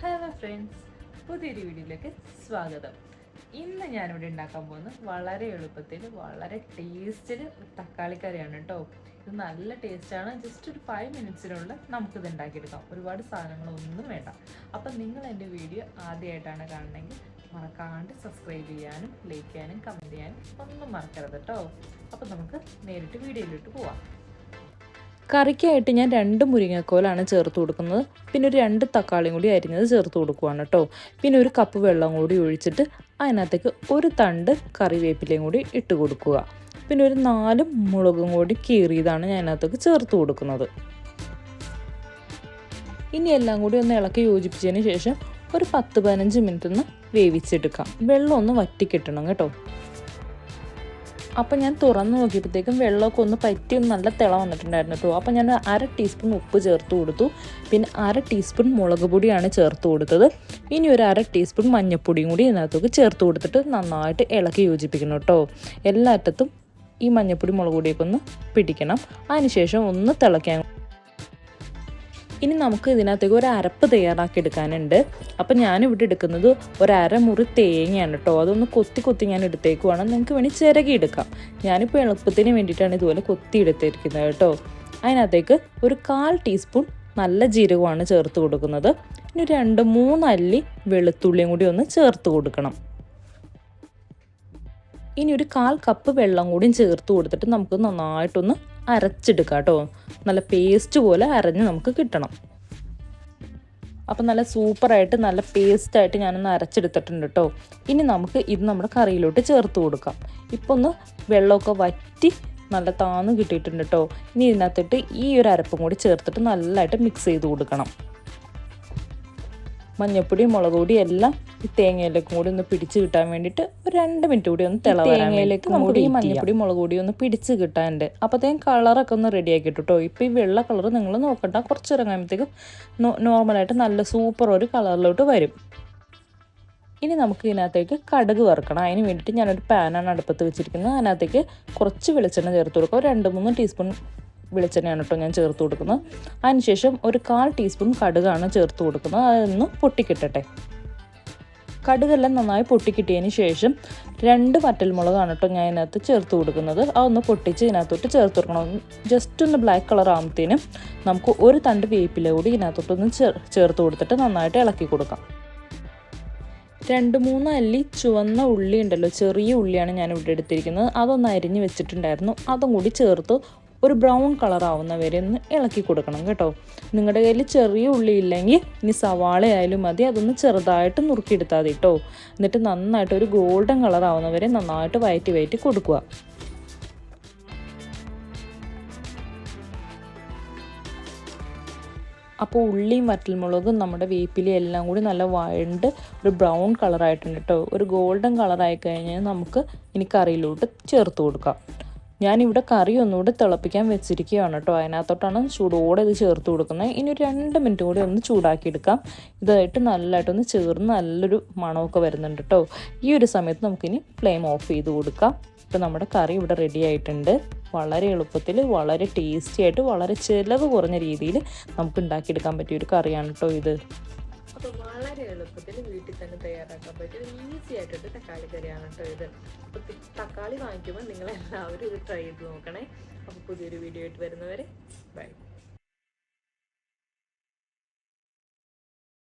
Hello friends പുതിയൊരു വീഡിയോയിലേക്ക് സ്വാഗതം. ഇന്ന് ഞാനിവിടെ ഉണ്ടാക്കാൻ പോകുന്നത് വളരെ എളുപ്പത്തിൽ വളരെ ടേസ്റ്റിൽ തക്കാളിക്കറിയാണ് കേട്ടോ. ഇത് നല്ല ടേസ്റ്റാണ് ജസ്റ്റ് ഒരു ഫൈവ് മിനിറ്റ്സിനുള്ളിൽ നമുക്കിത് ഉണ്ടാക്കിയെടുക്കാം. ഒരുപാട് സാധനങ്ങളൊന്നും വേണ്ട. അപ്പം നിങ്ങൾ എന്റെ വീഡിയോ ആദ്യമായിട്ടാണ് കാണണമെങ്കിൽ മറക്കാണ്ട് സബ്സ്ക്രൈബ് ചെയ്യാനും ലൈക്ക് ചെയ്യാനും കമന്റ് ചെയ്യാനും ഒന്നും മറക്കരുത് കേട്ടോ. അപ്പം നമുക്ക് നേരിട്ട് വീഡിയോയിലോട്ട് പോവാം. കറിക്കായിട്ട് ഞാൻ രണ്ട് മുരിങ്ങക്കോലാണ് ചേർത്ത് കൊടുക്കുന്നത്. പിന്നെ ഒരു രണ്ട് തക്കാളിയും കൂടി അരിഞ്ഞത് ചേർത്ത് കൊടുക്കുവാണ് കേട്ടോ. പിന്നെ ഒരു കപ്പ് വെള്ളം കൂടി ഒഴിച്ചിട്ട് അതിനകത്തേക്ക് ഒരു തണ്ട് കറിവേപ്പിലയും കൂടി ഇട്ട് കൊടുക്കുക. പിന്നെ ഒരു നാല് മുളകും കൂടി കീറിയതാണ് ഞാൻ അതിനകത്തേക്ക് ചേർത്ത് കൊടുക്കുന്നത്. ഇനി എല്ലാം കൂടി ഒന്ന് ഇളക്കി യോജിപ്പിച്ചതിന് ശേഷം ഒരു പത്ത് പതിനഞ്ച് മിനിറ്റ് ഒന്ന് വേവിച്ചെടുക്കാം. വെള്ളം ഒന്ന് വറ്റിക്കിട്ടണം കേട്ടോ. അപ്പം ഞാൻ തുറന്ന് നോക്കിയപ്പോഴത്തേക്കും വെള്ളമൊക്കെ ഒന്ന് പറ്റി ഒന്ന് നല്ല തിള വന്നിട്ടുണ്ടായിരുന്നു കേട്ടോ. അപ്പം ഞാൻ അര ടീസ്പൂൺ ഉപ്പ് ചേർത്ത് കൊടുത്തു. പിന്നെ അര ടീസ്പൂൺ മുളക് പൊടിയാണ് ചേർത്ത് കൊടുത്തത്. ഇനി ഒരു അര ടീസ്പൂൺ മഞ്ഞൾപ്പൊടിയും കൂടി ഇതിനകത്തേക്ക് ചേർത്ത് കൊടുത്തിട്ട് നന്നായിട്ട് ഇളക്കി യോജിപ്പിക്കണം കേട്ടോ. എല്ലാറ്റത്തും ഈ മഞ്ഞൾപ്പൊടി മുളക് പൊടിയൊക്കെ ഒന്ന് പിടിക്കണം. അതിനുശേഷം ഒന്ന് തിളയ്ക്കാൻ ഇനി നമുക്ക് ഇതിനകത്തേക്ക് ഒരു അരപ്പ് തയ്യാറാക്കി എടുക്കാനുണ്ട്. അപ്പം ഞാനിവിടെ എടുക്കുന്നത് ഒരു അരമുറി തേങ്ങയാണ് കേട്ടോ അതൊന്ന് കൊത്തി കൊത്തി ഞാൻ എടുത്തേക്കുവാണ്. നിങ്ങൾക്ക് വേണി ചിരകി എടുക്കാം. ഞാനിപ്പോൾ എളുപ്പത്തിന് വേണ്ടിയിട്ടാണ് ഇതുപോലെ കൊത്തി എടുത്തിരിക്കുന്നത് കേട്ടോ അതിനകത്തേക്ക് ഒരു കാൽ ടീസ്പൂൺ നല്ല ജീരകമാണ് ചേർത്ത് കൊടുക്കുന്നത്. ഇനി രണ്ട് മൂന്ന് അല്ലി വെളുത്തുള്ളിയും കൂടി ഒന്ന് ചേർത്ത് കൊടുക്കണം. ഇനി ഒരു കാൽ കപ്പ് വെള്ളം കൂടിയും ചേർത്ത് കൊടുത്തിട്ട് നമുക്ക് നന്നായിട്ടൊന്ന് അരച്ചെടുക്കാം കേട്ടോ നല്ല പേസ്റ്റ് പോലെ അരഞ്ഞ് നമുക്ക് കിട്ടണം. അപ്പം നല്ല സൂപ്പറായിട്ട് നല്ല പേസ്റ്റായിട്ട് ഞാനൊന്ന് അരച്ചെടുത്തിട്ടുണ്ട് കേട്ടോ ഇനി നമുക്ക് ഇത് നമ്മുടെ കറിയിലോട്ട് ചേർത്ത് കൊടുക്കാം. ഇപ്പോൾ ഒന്ന് വെള്ളമൊക്കെ വറ്റി നല്ല താന്ന് കിട്ടിയിട്ടുണ്ട് കേട്ടോ ഇനി ഇതിനകത്തിട്ട് ഈ ഒരു അരപ്പും കൂടി ചേർത്തിട്ട് നല്ലതായിട്ട് മിക്സ് ചെയ്ത് കൊടുക്കണം. മഞ്ഞപ്പൊടി മുളക് പൊടി എല്ലാം ഈ തേങ്ങയിലേക്ക് കൂടി ഒന്ന് പിടിച്ച് കിട്ടാൻ വേണ്ടിയിട്ട് ഒരു രണ്ട് മിനിറ്റ് കൂടി ഒന്ന് തിള തേങ്ങയിലേക്ക് നമുക്ക് ഈ മഞ്ഞപ്പൊടി മുളക് പൊടി ഒന്ന് പിടിച്ച് കിട്ടാനുണ്ട്. അപ്പോഴത്തേക്കും കളറൊക്കെ ഒന്ന് റെഡി ആക്കി കേട്ടോ ഇപ്പോൾ ഈ വെള്ള കളർ നിങ്ങൾ നോക്കണ്ട. കുറച്ച് ഇറങ്ങുമ്പോഴത്തേക്കും നോർമലായിട്ട് നല്ല സൂപ്പർ ഒരു കളറിലോട്ട് വരും. ഇനി നമുക്ക് ഇതിനകത്തേക്ക് കടുക് വറുക്കണം. അതിന് വേണ്ടിയിട്ട് ഞാനൊരു പാനാണ് അടുപ്പത്ത് വെച്ചിരിക്കുന്നത്. അതിനകത്തേക്ക് കുറച്ച് വെളിച്ചെണ്ണ ചേർത്ത് കൊടുക്കുക രണ്ട് മൂന്ന് ടീസ്പൂൺ വെളിച്ചെണ്ണയാണ് കേട്ടോ ഞാൻ ചേർത്ത് കൊടുക്കുന്നത്. അതിനുശേഷം ഒരു കാൽ ടീസ്പൂൺ കടുകാണ് ചേർത്ത് കൊടുക്കുന്നത്. അതൊന്ന് പൊട്ടിക്കിട്ടട്ടെ. കടുകെല്ലാം നന്നായി പൊട്ടിക്കിട്ടിയതിന് ശേഷം രണ്ട് വറ്റൽമുളകാണ് കേട്ടോ ഞാൻ ഇതിനകത്ത് ചേർത്ത് കൊടുക്കുന്നത്. അതൊന്ന് പൊട്ടിച്ച് ഇതിനകത്തോട്ട് ചേർത്ത് കൊടുക്കണം. ജസ്റ്റ് ഒന്ന് ബ്ലാക്ക് കളർ ആകുമ്പോഴത്തേനും നമുക്ക് ഒരു തണ്ട് വേപ്പില കൂടി ഇതിനകത്തോട്ടൊന്ന് ചേർ ചേർത്ത് കൊടുത്തിട്ട് നന്നായിട്ട് ഇളക്കി കൊടുക്കാം. രണ്ട് മൂന്ന് അല്ലി ചുവന്ന ഉള്ളി ഉണ്ടല്ലോ ചെറിയ ഉള്ളിയാണ് ഞാൻ ഇവിടെ എടുത്തിരിക്കുന്നത്. അതൊന്ന് അരിഞ്ഞ് വെച്ചിട്ടുണ്ടായിരുന്നു. അതും കൂടി ചേർത്ത് ഒരു ബ്രൗൺ കളർ ആവുന്ന വരെ ഒന്ന് ഇളക്കി കൊടുക്കണം കേട്ടോ. നിങ്ങളുടെ കയ്യിൽ ചെറിയ ഉള്ളി ഇല്ലെങ്കിൽ ഇനി സവാള ആയാലും മതി. അതൊന്ന് ചെറുതായിട്ട് നുറുക്കിയെടുത്താൽ മതി കേട്ടോ എന്നിട്ട് നന്നായിട്ട് ഒരു ഗോൾഡൻ കളർ ആവുന്ന വരെ നന്നായിട്ട് വയറ്റി വയറ്റി കൊടുക്കുക. അപ്പോൾ ഉള്ളിയും വറ്റൽമുളകും നമ്മുടെ വേപ്പിലയും എല്ലാം കൂടി നല്ല വഴണ്ട് ഒരു ബ്രൗൺ കളറായിട്ടുണ്ട് കേട്ടോ ഒരു ഗോൾഡൻ കളറായി കഴിഞ്ഞാൽ നമുക്ക് ഇനി കറിയിലോട്ട് ചേർത്ത് കൊടുക്കാം. ഞാനിവിടെ കറി ഒന്നുകൂടി തിളപ്പിക്കാൻ വെച്ചിരിക്കുകയാണ് കേട്ടോ. അതിനകത്തോട്ടാണ് ചൂടോടെ ഇത് ചേർത്ത് കൊടുക്കുന്നത്. ഇനി ഒരു രണ്ട് മിനിറ്റ് കൂടി ഒന്ന് ചൂടാക്കിയെടുക്കാം. ഇതായിട്ട് നല്ലതായിട്ടൊന്ന് ചേർന്ന് നല്ലൊരു മണമൊക്കെ വരുന്നുണ്ട് കേട്ടോ. ഈ ഒരു സമയത്ത് നമുക്കിനി ഫ്ലെയിം ഓഫ് ചെയ്ത് കൊടുക്കാം. ഇപ്പം നമ്മുടെ കറി ഇവിടെ റെഡി ആയിട്ടുണ്ട്. വളരെ എളുപ്പത്തിൽ വളരെ ടേസ്റ്റി ആയിട്ട് വളരെ ചിലവ് കുറഞ്ഞ രീതിയിൽ നമുക്ക് ഉണ്ടാക്കിയെടുക്കാൻ പറ്റിയ ഒരു കറിയാണ് കേട്ടോ ഇത്. അപ്പോൾ വളരെ എളുപ്പത്തിൽ വീട്ടിൽ തന്നെ തയ്യാറാക്കാൻ പറ്റും ഈസി ആയിട്ടൊരു തക്കാളി കറിയാണ് കേട്ടോ ഇത്. അപ്പോൾ തക്കാളി വാങ്ങിക്കുമ്പോൾ നിങ്ങൾ എല്ലാവരും ഇത് ട്രൈ ചെയ്ത് നോക്കണേ. അപ്പോൾ പുതിയൊരു വീഡിയോ ആയിട്ട് വരുന്നവരെ ബൈ